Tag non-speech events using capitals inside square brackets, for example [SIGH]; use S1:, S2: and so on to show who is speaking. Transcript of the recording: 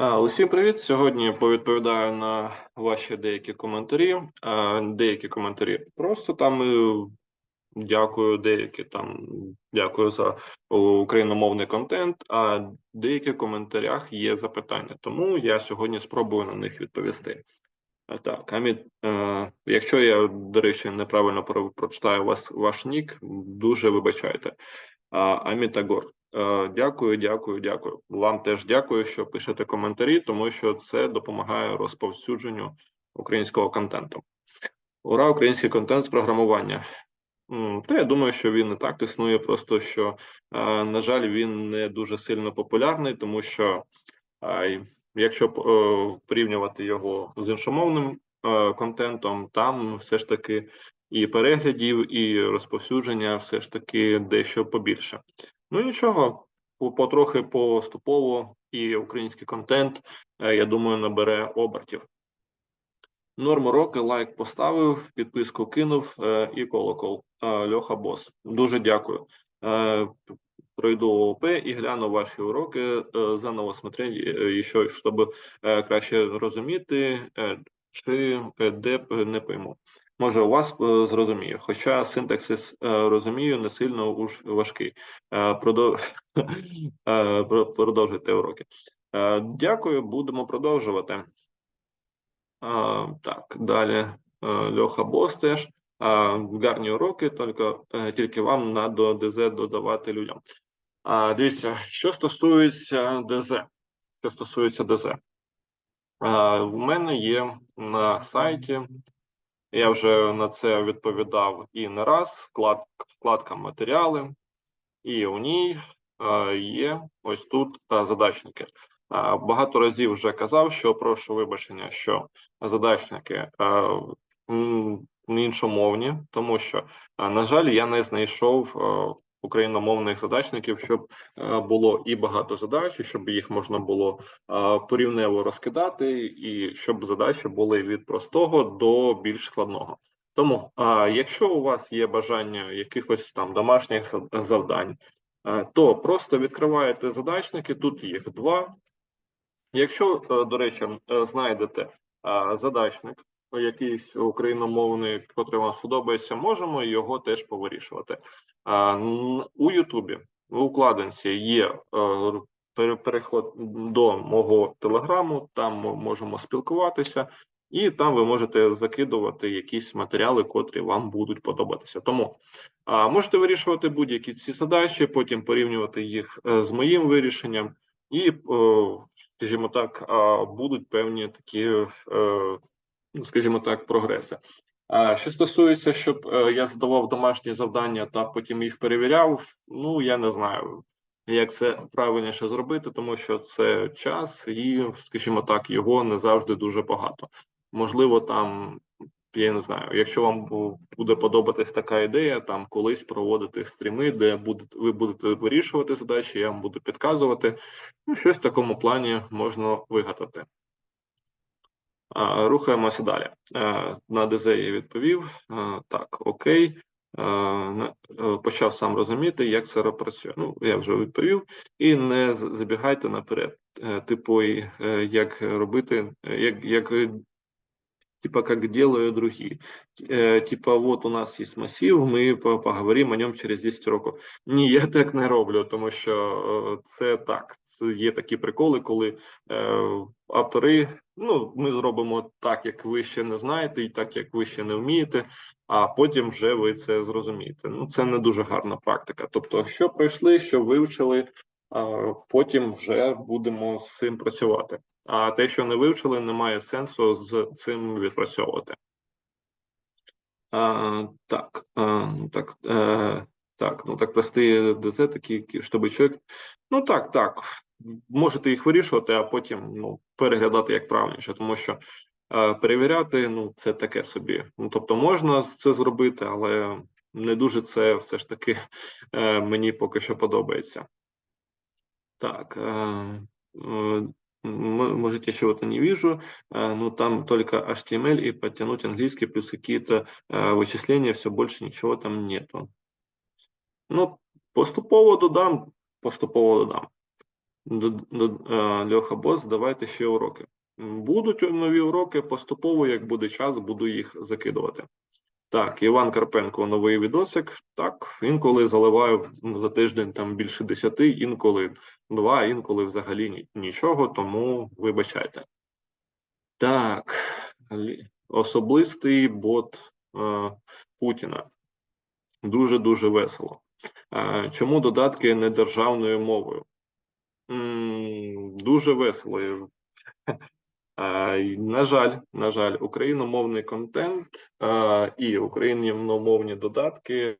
S1: Усім привіт! Сьогодні повідповідаю на ваші деякі коментарі. Деякі коментарі просто там е, дякую, деякі там дякую за україномовний контент. А в деяких коментарях є запитання, тому я сьогодні спробую на них відповісти. Так, Аміт, е, якщо я, до речі, неправильно про- прочитаю вас ваш нік, дуже вибачайте. Амітагор. Е, Дякую, дякую, дякую. Вам теж дякую, що пишете коментарі, тому що це допомагає розповсюдженню українського контенту. Ура, український контент з програмування. Та я думаю, що він і так існує, просто що, е, на жаль, він не дуже сильно популярний, тому що якщо е, порівнювати його з іншомовним контентом, там все ж таки і переглядів, і розповсюдження все ж таки дещо побільше. Ну нічого, потрохи поступово і український контент, е, я думаю, набере обертів. Норму роки, лайк поставив, підписку кинув е, і колокол. Е, Льоха Бос. Дуже дякую. Пройду ООП і гляну ваші уроки заново смотреть, е, ще, щоб краще розуміти, чи де не пойму. Може, у вас е, зрозумію, хоча синтаксис е, розумію, не сильно уж важкий. Е, продов... [LAUGHS] про- Продовжуйте уроки. Дякую, будемо продовжувати. Так, далі Льоха Бос теж. Гарні уроки, тільки, тільки вам на до ДЗ додавати людям. Дивіться, що стосується ДЗ, що стосується ДЗ. У мене є на сайті, я вже на це відповідав і не раз, вклад, вкладка матеріали, і у ній е, є ось тут е, задачники. Е, Багато разів вже казав, що прошу вибачення, що задачники іншомовні, тому що, на жаль, я не знайшов україномовних задачників, щоб е, було і багато задач, щоб їх можна було е, порівнево розкидати, і щоб задачі були від простого до більш складного. Тому, а, якщо у вас є бажання якихось там домашніх завдань, е, то просто відкриваєте задачники, тут їх два. Якщо, е, до речі, е, знайдете е, задачник, якийсь україномовний, котрий вам сподобається, можемо його теж повирішувати. У Ютубі в укладинці є е, переход до мого телеграму, там ми можемо спілкуватися, і там ви можете закидувати якісь матеріали, котрі вам будуть подобатися. Тому можете вирішувати будь-які ці задачі, потім порівнювати їх е, з моїм вирішенням, і, е, скажімо так, будуть певні такі, скажімо так, прогреси. Що стосується, щоб е, я задавав домашні завдання та потім їх перевіряв, ну я не знаю, як це правильніше зробити, тому що це час, і, скажімо так, його не завжди дуже багато. Можливо, там я не знаю, якщо вам буде подобатись така ідея, там колись проводити стріми, де ви будете вирішувати задачі, я вам буду підказувати. Ну, щось в такому плані можна вигадати. Рухаємося далі. Е, На ДЗ я відповів. Е, Так, окей. Е, Почав сам розуміти, як це працює. Ну, я вже відповів. І не забігайте наперед. Типу, як робити, як, як типа как делают другие. Э, Типа, вот у нас є масив, ми по- поговоримо о ньому через 10 років. Ні, я так не роблю, тому що е, це так. Це є такі приколи, коли е, автори, ну, ми зробимо так, як ви ще не знаєте, і так, як ви ще не вмієте, а потім вже ви це зрозумієте. Ну, це не дуже гарна практика. Тобто, що пройшли, що вивчили, потім вже будемо з цим працювати. А те, що не вивчили, немає сенсу з цим відпрацьовувати. А, так, а, ну так, е, так, ну так, прості ДЗ, такі, щоб чоловік. Ну так, так. Можете їх вирішувати, а потім ну, переглядати як правильніше, тому що е, перевіряти ну, це таке собі. Ну, тобто можна це зробити, але не дуже це все ж таки е, мені поки що подобається. Так, э, э, м- может, я чего-то не вижу, э, ну там только HTML и подтянуть английский плюс какие-то э, вычисления, все больше ничего там нету. Ну, поступово додам, поступово додам. До, до, е, Льоха Бос, давайте ще уроки. М, Будуть нові уроки поступово, як буде час, буду їх закидувати. Так, Іван Карпенко, новий відосик. Так, інколи заливаю за тиждень там більше десяти, інколи два, інколи взагалі нічого, тому вибачайте. Так, особистий бот е, Путіна. Дуже-дуже весело. Е, чому додатки не державною мовою? М, Дуже весело. На жаль, на жаль, україномовний контент і україномовні додатки